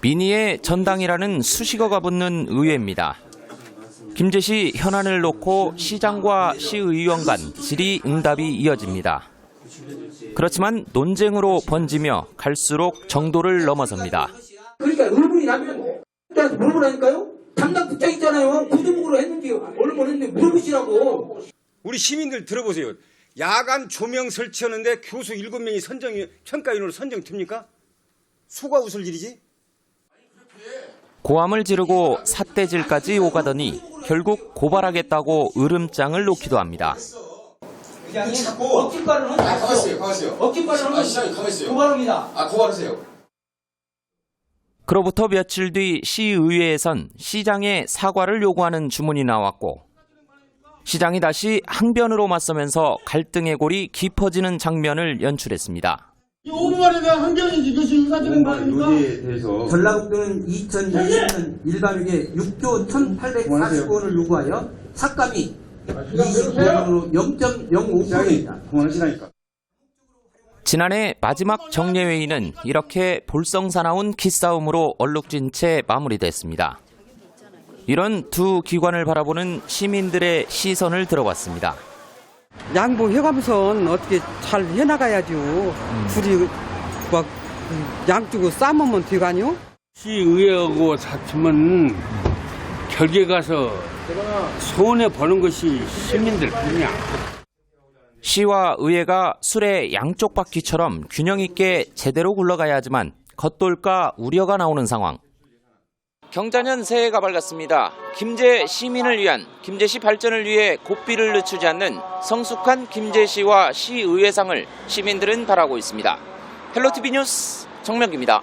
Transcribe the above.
민의의 전당이라는 수식어가 붙는 의회입니다. 김제시 현안을 놓고 시장과 시의원 간 질의응답이 이어집니다. 그렇지만 논쟁으로 번지며 갈수록 정도를 넘어섭니다. 그러니까 의문이 나면 일단 물어보라니까요. 담당 국장 있잖아요. 구두목으로 했는지 얼른 했는지 물어보시라고. 우리 시민들 들어보세요. 야간 조명 설치하는데 교수 7명이 선정 평가위원으로 선정 됩니까? 수가 웃을 일이지? 고함을 지르고 삿대질까지 오가더니 결국 고발하겠다고 으름장을 놓기도 합니다. 그로부터 며칠 뒤 시의회에선 시장의 사과를 요구하는 주문이 나왔고 시장이 다시 항변으로 맞서면서 갈등의 골이 깊어지는 장면을 연출했습니다. 이 5만에 대한 환경이 이것이 의사되는 거 아닙니까? 전라북도는 2020년 일반육에 6조 1,840원을 요구하여 삭감이 25원으로 0.05%입니다. 그만하시라니까. 지난해 마지막 정례회의는 이렇게 볼썽사나운 기싸움으로 얼룩진 채 마무리됐습니다. 이런 두 기관을 바라보는 시민들의 시선을 들어봤습니다. 양보해가면서 어떻게 잘 해나가야죠. 둘이 막 양쪽으로 싸우면 되가뇨? 시의회하고 다투면 결계 가서 손해 보는 것이 시민들 뿐이야. 시와 의회가 술의 양쪽 바퀴처럼 균형 있게 제대로 굴러가야 하지만 겉돌까 우려가 나오는 상황. 경자년 새해가 밝았습니다. 김제 시민을 위한 김제시 발전을 위해 고삐를 늦추지 않는 성숙한 김제시와 시의회상을 시민들은 바라고 있습니다. 헬로티비 뉴스 정명기입니다.